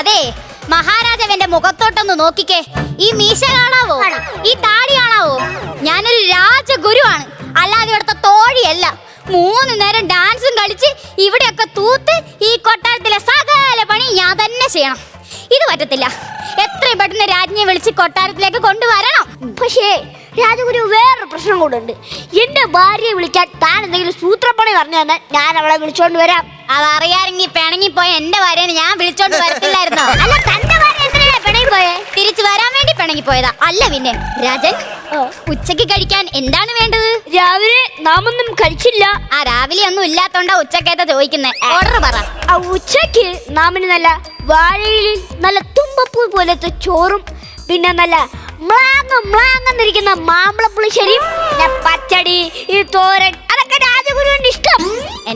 അതെ മഹാരാജാവിന്റെ മുഖത്തോട്ടൊന്ന് നോക്കിക്കേ. ഈ മീശ കാണാവോ? ഈ താടി കാണാവോ? ഞാനൊരു രാജഗുരുവാണ്. അല്ലാതെ ഇവിടുത്തെ തോഴിയല്ല. മൂന്ന് നേരം ഡാൻസും കളിച്ച് ഇവിടെയൊക്കെ തൂത്ത് ഈ കൊട്ടാരത്തിലെ സകല പണി ഞാൻ തന്നെ ചെയ്യണം. ഇത് പറ്റത്തില്ല. എത്രയും പെട്ടെന്ന് രാജ്ഞിയെ വിളിച്ച് കൊട്ടാരത്തിലേക്ക് കൊണ്ടുവരണം. പക്ഷേ രാജഗുരു വേറൊരു പ്രശ്നം കൂടെ ഉണ്ട്. എന്റെ ഭാര്യയെ വിളിക്കാൻ താൻ എന്തെങ്കിലും സൂത്രപ്പണി പറഞ്ഞു തന്നാൽ ഞാൻ അവളെ വിളിച്ചോണ്ട് വരാം. അതറിയാമെങ്കിൽ പിണങ്ങിപ്പോയ എന്റെ ഭാര്യനെ ഞാൻ വിളിച്ചോണ്ട് വരത്തില്ലായിരുന്നോ? അല്ല തന്റെ പിണങ്ങി പോയേ തിരിച്ചു വരാൻ വേണ്ടി പിണങ്ങിപ്പോയതാ. അല്ല പിന്നെ രാജൻ ഓ. ഉച്ചയ്ക്ക് കഴിക്കാൻ എന്താണ് വേണ്ടത്? രാവിലെ നാമൊന്നും കഴിച്ചില്ല. ആ രാവിലെ ഒന്നും ഇല്ലാത്തോണ്ടാ ഉച്ചക്കേത്ത ചോദിക്കുന്നേ. ഓർഡർ പറ. ആ ഉച്ചയ്ക്ക് നാമിന് നല്ല വാഴയിൽ നല്ല തുമ്പപ്പൂ പോലത്തെ ചോറും പിന്നെ നല്ല മ്ലാങ്ങ മ്ലാങ്ങന്നിരിക്കുന്ന മാമ്പളപ്പുളിശ്ശേരിയും പച്ചടി ഈ തോരൻ അതൊക്കെ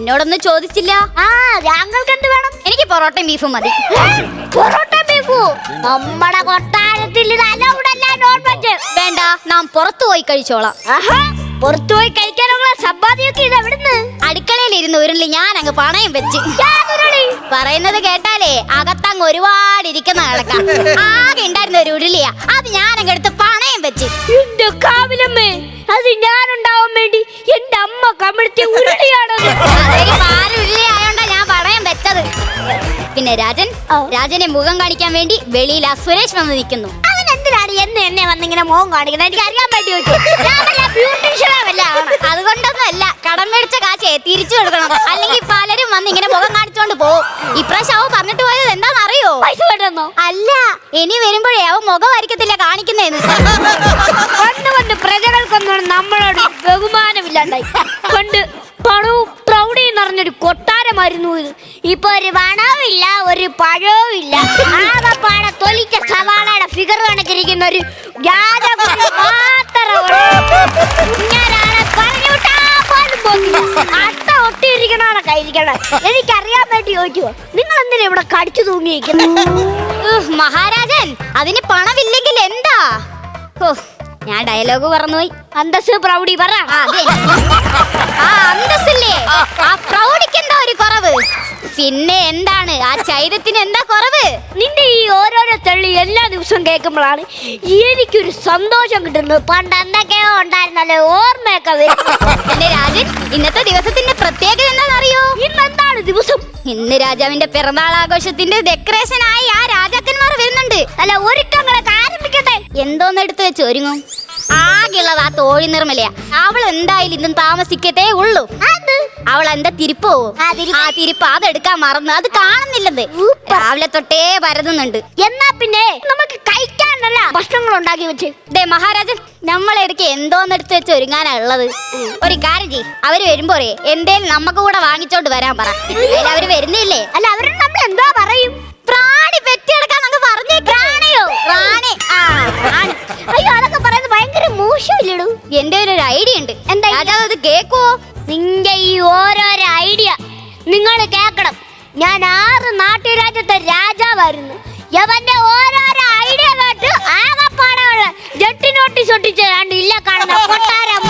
എന്നോടൊന്നും ചോദിച്ചില്ല. ആ താങ്കൾക്ക് എന്ത് വേണം. എനിക്ക് പൊറോട്ടയും ബീഫും മതി. പൊറോട്ട ബീഫു? നമ്മുടെ കൊട്ടാരത്തിൽ ഇത് allowed അല്ല നോൺ വെജ് വേണ്ട നാം പുറത്തു പോയി കഴിച്ചോളാം. ആഹാ പുറത്തു പോയി കഴിക്കാനുള്ള സമ്പാദ്യമൊക്കെ ഇത് എവിടുന്ന് അടുക്കളയിൽ ഇരുന്ന് ഉരുളി ഞാൻ അങ്ങ് പണയം വെച്ച്. യാതൊരുളി. പറയുന്നത് കേട്ടാലേ അകത്തങ്ങ് ഒരുപാട് ഇരിക്കുന്ന കിടക്കാം ആകെ ഉണ്ടായിരുന്ന ഒരു ഉരുളിയാ. അത് ഞാൻ അങ്ങ് എടുത്ത് പണയം വെച്ച്. എന്റെ കാവിലമ്മേ അത് ഞാനുണ്ടാവാൻ വേണ്ടി എന്റെ അമ്മ കമിഴ്ത്തിയ ഉരുളിയാണത്. ആയോണ്ടാ ഞാൻ വെച്ചത്. പിന്നെ രാജൻ രാജനെ മുഖം കാണിക്കാൻ വേണ്ടി വെളിയിൽ ആ സുരേഷ് വന്ന് നിൽക്കുന്നു. അവൻ എന്ന് എന്നെ എന്നെ വന്നിങ്ങനെ മോഹം കാണിക്കുന്നത് എനിക്ക് അറിയാൻ വേണ്ടി ചോദിച്ചു ഞാൻ വല്ല ബ്യൂട്ടീഷ്യനോ വല്ല ആണ് അതുകൊണ്ടൊന്നും അല്ല കടം മേടിച്ച കാശേ തിരിച്ചു കൊടുക്കണം. അല്ലെങ്കിൽ പലരും വന്ന് ഇങ്ങനെ മുഖം കാണിച്ചോണ്ട് പോകും ഇപ്രാവശ്യം അവൻ പറഞ്ഞിട്ട് പോയത് എന്താണെന്ന് അറിയോ പൈസ വേണ്ടെന്നോ അല്ല ഇനി വരുമ്പോഴേ അവൻ മുഖം വരയ്ക്കത്തില്ല കാണിക്കുന്നേന്ന് പണ്ട് പ്രജകൾക്കൊന്നും നമ്മളോട് ബഹുമാനമില്ലാണ്ടായി. പണ്ട് പണവും പ്രൗഢിയും നിറഞ്ഞൊരു കൊട്ടാരമായിരുന്നു ഇത്. ഇപ്പൊ ഒരു പണവുമില്ല ഒരു പഴവും ഇല്ല ആകപ്പാടെ തൊലിച്ച സവാളയുടെ ഫിഗർ കണക്കിരിക്കുന്ന ഒരു എനിക്കറിയാൻ വേണ്ടി ചോദിക്കുവോ? നിങ്ങൾ എന്തിനാ ഇവിടെ കടിച്ചു തൂങ്ങിയിരിക്കുന്നത് മഹാരാജൻ അതിന് പണമില്ലെങ്കിൽ എന്താ? ഓ ഞാൻ ഡയലോഗ് പറഞ്ഞുപോയി അന്തസ് പ്രൗഢി പറ. ആ, അന്തസ്സില്ലേ? ആ പ്രൗഢിക്ക് എന്താ ഒരു കുറവ്? പിന്നെ എന്താണ്? ആ ചൈതത്തിന് എന്താ കുറവ്? നിന്റെ ഈ ഓരോരോ തള്ളി എല്ലാ ദിവസവും കേൾക്കുമ്പോഴാണ് എനിക്കൊരു സന്തോഷം കിട്ടുന്നത്. പണ്ട് എന്തൊക്കെയോ ഉണ്ടായിരുന്നല്ലോ ഓർമ്മയൊക്കെ വരും എന്റെ രാജൻ ഇന്നത്തെ ദിവസത്തിന്റെ പ്രത്യേകത എന്താണെന്നറിയോ? ഇന്ന് എന്താണ് ദിവസം? ഇന്ന് രാജാവിന്റെ പിറന്നാൾ ആഘോഷത്തിന്റെ ഡെക്കറേഷൻ ആയി ആ രാജാക്കന്മാർ വരുന്നുണ്ട്. അല്ല ഒരുക്കങ്ങളൊക്കെ ആരംഭിക്കട്ടെ എന്തോന്ന് എടുത്ത് വെച്ച് ഒരുങ്ങും? ആകെയുള്ളത് ആ തോഴി നിർമ്മലയാ. അവൾ എന്തായാലും ഇന്നും താമസിക്കത്തേ ഉള്ളൂ. അവൾ എന്താ തിരിപ്പോ ആ, തിരിപ്പ്. ആ തിരിപ്പ് അതെടുക്കാൻ മറന്നു. അത് കാണുന്നില്ലെന്ന്. രാവിലെ തൊട്ടേ പരതുന്നുണ്ട്. എന്നാ പിന്നെ നമുക്ക് കഴിക്കാനല്ല ഭക്ഷണങ്ങൾ ഉണ്ടാക്കി വെച്ച്. ദേ മഹാരാജൻ നമ്മളെടുക്ക് എന്തോന്ന് എടുത്ത് വെച്ച് ഒരുങ്ങാനാ ഉള്ളത്? ഒരു കാര്യം ചെയ് അവർ വരുമ്പോ എന്തേലും നമുക്ക് കൂടെ വാങ്ങിച്ചോണ്ട് വരാൻ പറ. അവർ വരുന്നില്ലേ? അല്ല അവരോട് നമ്മൾ എന്തോ പറയും? പ്രാണി പെറ്റിയെടുക്കാൻ പ്രാണി ആ പ്രാണി അയ്യോ അതൊക്കെ പറയുന്നത് ഭയങ്കര മോശമില്ലടൂ? എന്റെ ഒരു ഐഡിയ ഉണ്ട്. എന്താ? രാജാവ് അത് കേക്കുവോ? നിന്റെ ഈ ഓരോരോ ഐഡിയ നിങ്ങൾ കേക്കണം ഞാൻ ആറ് നാട്ടുരാജ്യത്തെ രാജാവായിരുന്നു. യവന്റെ ഓരോരോ ഐഡിയ കേട്ട് ആകപ്പാടുള്ള ജട്ടി നോട്ടീസ് ഒട്ടിച്ച് കണ്ട് ഇല്ല കാണുന്ന കൊട്ടാരം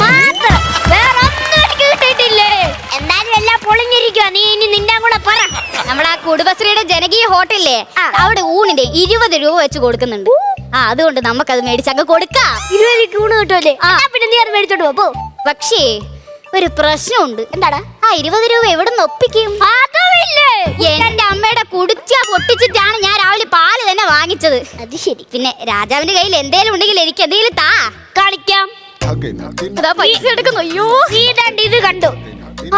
കുടുംബശ്രീയുടെ ജനകീയ ഹോട്ടലില്ലേ? അവിടെ ഊണിന്റെ ഇരുപത് രൂപ വെച്ച് കൊടുക്കുന്നുണ്ട്. ആ അതുകൊണ്ട് നമുക്കത് മേടിച്ചങ്ങ് കൊടുക്കാം. ഇരുപതിലേക്ക് ഊണ് കിട്ടുമല്ലേ? ആ. പിന്നെ നീ അത് മേടിച്ചോണ്ട് പോ, പക്ഷേ ഒരു പ്രശ്നമുണ്ട്. എന്താടാ? ആ ഇരുപത് രൂപ എവിടെ നിന്ന് ഒപ്പിക്കും എന്റെ അമ്മയുടെ കുടിച്ച പൊട്ടിച്ചിട്ടാണ് ഞാൻ രാവിലെ പാൽ തന്നെ വാങ്ങിച്ചത്. അത് ശരി. പിന്നെ രാജാവിന്റെ കയ്യിൽ എന്തേലും ഉണ്ടെങ്കിൽ എനിക്ക് എന്തെങ്കിലും താ. കളിക്കാം. അതാ പൈസ എടുക്കുന്നു. അയ്യോ. ഇത് കണ്ടു?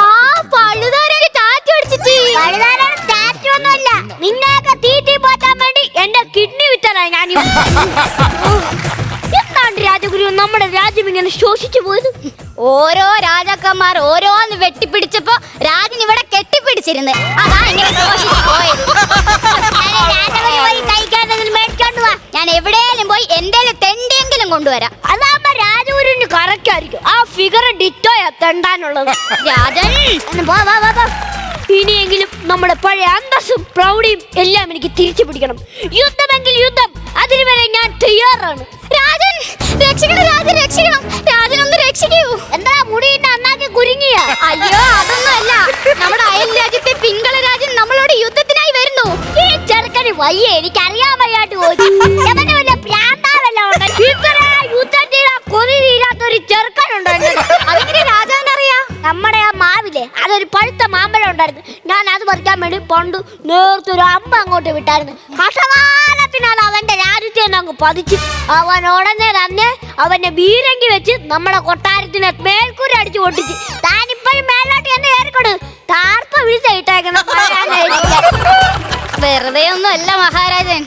ആ പഴുതാരൊരു ടാറ്റു അടിച്ചിട്ട് വലുതാരാണ്? ടാറ്റു ഒന്നുമല്ല. നിന്നെയൊക്കെ തീറ്റി പോറ്റാൻ വേണ്ടി എന്റെ കിഡ്നി വിറ്റതാ ഞാൻ എന്താണ് രാജഗുരു? നമ്മുടെ രാജ്യം ഇങ്ങനെ ശോഷിച്ചു പോയത്? ഓരോ രാജാക്കന്മാർ ഓരോന്ന് വെട്ടിപ്പിടിച്ചപ്പോ രാജൻ ഇവിടെ കെട്ടിപ്പിടിച്ചിരുന്നു. അതാ ഇങ്ങനെ ശോഷിച്ചു പോയത്. ഞാൻ എവിടെയെങ്കിലും പോയി എന്തേലും തെണ്ടിയെങ്കിലും കൊണ്ടുവരാം. അതാകുമ്പോ രാജഗുരുവിന് കറക്റ്റ് ആയിരിക്കും. ആ ഫിഗർ ഡിറ്റോയാ തെണ്ടാനുള്ളത്. ഇനിയെങ്കിലും നമ്മുടെ പഴയ അന്തസ്സും പ്രൗഢിയും എല്ലാം എനിക്ക് തിരിച്ചു പിടിക്കണം. യുദ്ധമെങ്കിൽ യുദ്ധം അതിനു ഞാൻ തയ്യാറാണ്. രാജൻ രക്ഷിക്കണം രാജൻ രക്ഷിക്കണം. രാജൻ ഒന്ന് രക്ഷിക്കൂ. എന്താ മുടിയിട്ട് അന്നാക്കി കുരുങ്ങിയ? അയ്യോ അതൊന്നും അല്ല നമ്മുടെ അയൽ രാജ്യത്തെ പിങ്കള രാജൻ നമ്മളോട് യുദ്ധത്തിനായി വരുന്നു. ഈ ചെറുക്കന് വയ്യ എനിക്ക് അറിയാൻ വയ്യാട്ട് പോയി എവന് വല്ല മാമ്പഴം ഉണ്ടായിരുന്നു ഞാൻ അത് പറിക്കാൻ വേണ്ടി പണ്ട് നേരത്തെ ഒരു അമ്മ അങ്ങോട്ട് വിട്ടായിരുന്നു. കഷകാലത്തിനാൽ അവന്റെ രാജ്യത്തെ അങ്ങ് പതിച്ച്. അവൻ ഉടനെ തന്നെ അവന്റെ ബീരങ്കി വെച്ച് നമ്മുടെ കൊട്ടാരത്തിനെ മേൽക്കൂര അടിച്ചു പൊട്ടിച്ച്. താനിപ്പോഴും മേലോട്ട് എന്ന് ഏർക്കൊടു താർപ്പ വിളിച്ചിട്ടേക്കണം വെറുതെ ഒന്നും അല്ല മഹാരാജൻ.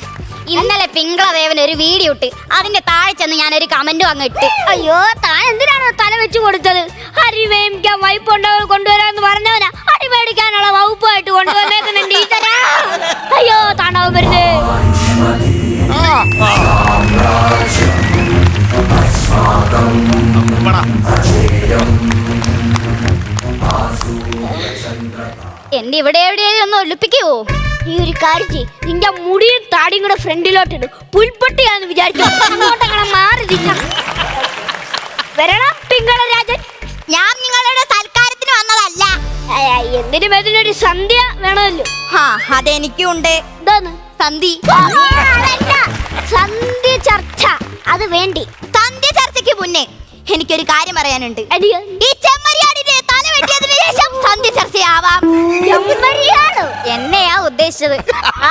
ഇന്നലെ പിങ്കളദേവൻ ഒരു വീഡിയോ ഇട്ട് അതിന്റെ താഴെ ചെന്ന് ഞാൻ ഒരു കമന്റും അങ്ങ് ഇട്ട്. അയ്യോ താൻ എന്തിനാണ് തല വെച്ച് കൊടുത്തത്? ഹരിവേം വേമിക്കാൻ വൈപ്പ് കൊണ്ടുവരാന്ന് പറഞ്ഞവനാ. അരി മേടിക്കാനുള്ള വകുപ്പായിട്ട് കൊണ്ടുവന്നേക്കുന്നുണ്ട് ടീച്ചറാ അയ്യോ താണ്ടാവും വരുന്നേ അമ്പടാ. എന്റെ ഇവിടെ എവിടെയായി ഒന്ന് ഒളിപ്പിക്കുവോ? ഈ ഒരു കാര്യം നിന്റെ മുടിയും താടിയും കൂടെ ഫ്രണ്ടിലോട്ടിട്. പുൽപ്പട്ടിയാന്ന് വിചാരിച്ചു മാറി തിന്ന വരണം പിങ്കള രാജൻ എന്തിനും അതിനൊരു സന്ധ്യ വേണമല്ലോ? ഹാ അതെനിക്കുണ്ട്. എന്താന്ന് സന്ധി. അതല്ല, സന്ധ്യ ചർച്ച. അത് വേണ്ടി. സന്ധ്യ ചർച്ചയ്ക്ക് മുന്നേ എനിക്കൊരു കാര്യം പറയാനുണ്ട്. ഈ ചെമ്മരിയാടിന്റെ തല വെട്ടിയതിനു ശേഷം സന്ധ്യ ചർച്ചയാവാം. ചെമ്മരിയാടോ? എന്നെയാ ഉദ്ദേശിച്ചത്.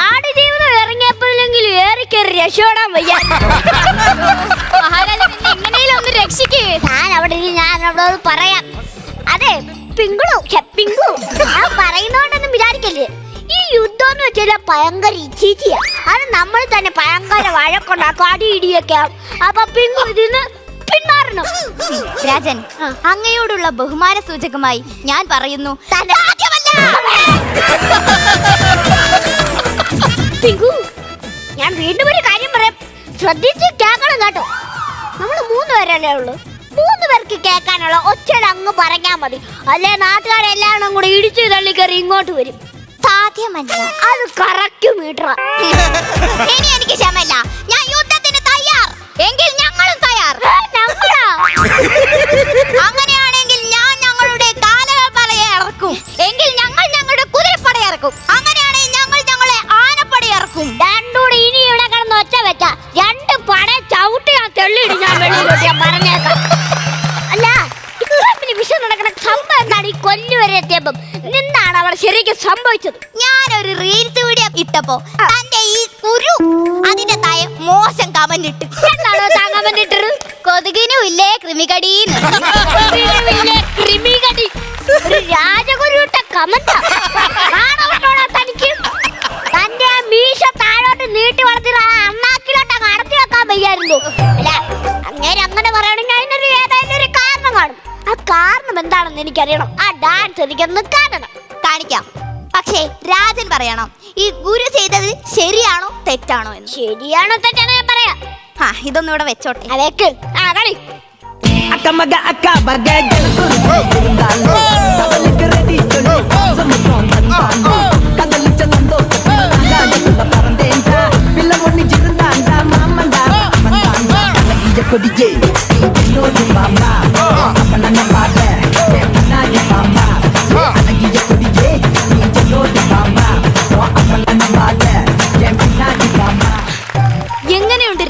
ആട് ജീവിതം ഇറങ്ങിയപ്പോഴെങ്കിലും ഏറിക്കേറി രക്ഷപ്പെടാൻ വയ്യ. മഹാരാജൻ എങ്ങനെയും ഒന്ന് രക്ഷിക്കേ. ഞാൻ അവിടെ ഞാൻ അവിടെ പറയാം. പിങ്കളു പിങ്കുളോ. പിങ്കു ഞാൻ പറയുന്നോണ്ടൊന്നും വിചാരിക്കല്ലേ. ഈ യുദ്ധം എന്ന് വെച്ചാൽ ഭയങ്കര ഇച്ചീച്ചിയാ. അത് നമ്മൾ തന്നെ ഭയങ്കര വഴക്കുണ്ടാക്കും അടി ഇടിയൊക്കെ ആവും. അപ്പൊ പിങ്കു ഇതിന്ന് പിന്മാറണം. രാജൻ. അങ്ങയോടുള്ള ബഹുമാന സൂചകമായി ഞാൻ പറയുന്നു. പിങ്കു ഞാൻ വീണ്ടും ഒരു കാര്യം പറയാം. ശ്രദ്ധിച്ച് കേൾക്കണം കേട്ടോ. നമ്മൾ മൂന്ന് പേരല്ലേ ഉള്ളൂ. പേർക്ക് കേൾക്കാനുള്ള ഒച്ചടങ്ങ് അങ്ങ് പറഞ്ഞാൽ മതി. അല്ലേ നാട്ടുകാരെല്ലാവരും കൂടെ ഇടിച്ചു തള്ളി കയറി ഇങ്ങോട്ട് വരും. സാധ്യമല്ല അത് കറക്റ്റ് മീറ്റർ ഇനി എനിക്ക് ക്ഷമല്ല ഇട്ടപ്പോ തന്റെ ഈ കുരു അതിന്റെ തായ മോശം കമന്റ് ഇട്ട് എന്താണോ താങ്ങാൻ വേണ്ടിട്ടത് കൊതുകിനും ഇല്ലേ കൃമികടീന്ന്? ക്രിമികടി ഒരു രാജഗുരുട്ട കമന്റ. തനിക്ക്? തന്റെ ആ മീശ താഴോട്ട് നീട്ടി വളർത്തി ആ അണ്ണാക്കിലോട്ട് അങ്ങ് വെക്കാൻ വയ്യായിരുന്നു. അല്ല അങ്ങനെ അങ്ങനെ പറയണെങ്കിൽ അതിനൊരു ഏതായാലും ഒരു കാരണം കാണും. ആ കാരണം എന്താണെന്ന് എനിക്കറിയണം. ആ ഡാൻസ് എനിക്കൊന്ന് കാണണം. കാണിക്കാം. പക്ഷേ രാജൻ പറയണം. ഈ ഗുരു ചെയ്തത് ശരിയാണോ തെറ്റാണോ എന്ന്? ശരിയാണോ തെറ്റാണോ ഞാൻ പറയാ. ആ ഇതൊന്നും ഇവിടെ വെച്ചോട്ടെ. അതേക്ക് ആ കളി. അക്കമക അക്ക ബഗ ജനപ്പുറം തവലക്ക് റെഡി ചൊല്ലു സമത്വം തന്ന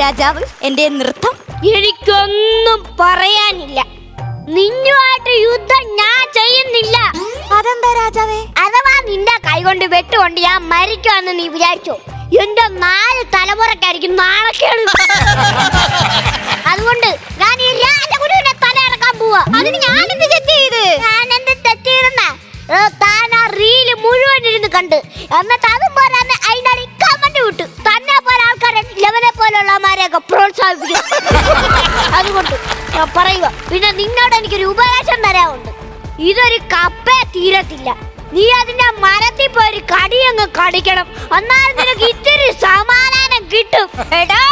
രാജാവ് എന്റെ നൃത്തം എനിക്കൊന്നും പറയാനില്ല. നിന്നുമായിട്ട് യുദ്ധം ഞാൻ ചെയ്യുന്നില്ല. അതെന്താ രാജാവേ? അഥവാ നിന്റെ കൈകൊണ്ട് വെട്ടുകൊണ്ട് ഞാൻ മരിക്കുമെന്ന് നീ വിചാരിച്ചു? എന്റെ നാല് തലമുറക്കായിരിക്കും നാണക്കേട് അതുകൊണ്ട് ഞാൻ ഈ രാജഗുരുവിനെ തലയിറക്കാൻ പോവാ. അതിന് ഞാൻ എന്ത് തെറ്റ് ചെയ്ത്? ഞാൻ എന്ത് തെറ്റ് ചെയ്തെന്നാ? ഏ, താൻ ആ റീൽ മുഴുവൻ ഇരുന്ന് കണ്ട്. എന്നിട്ട് അതും പോലെ പ്രോത്സാഹിപ്പിക്കും അതുകൊണ്ട് ഞാൻ പറയുക പിന്നെ നിന്നോട് എനിക്കൊരു ഉപദേശം തരാറുണ്ട് ഇതൊരു കപ്പേ തീരത്തില്ല. നീ അതിന്റെ മരത്തിൽ പോയി ഒരു കടി അങ്ങ് കടിക്കണം. എന്നാൽ നിനക്ക് ഇത്തിരി സമാധാനം കിട്ടും. എടാ!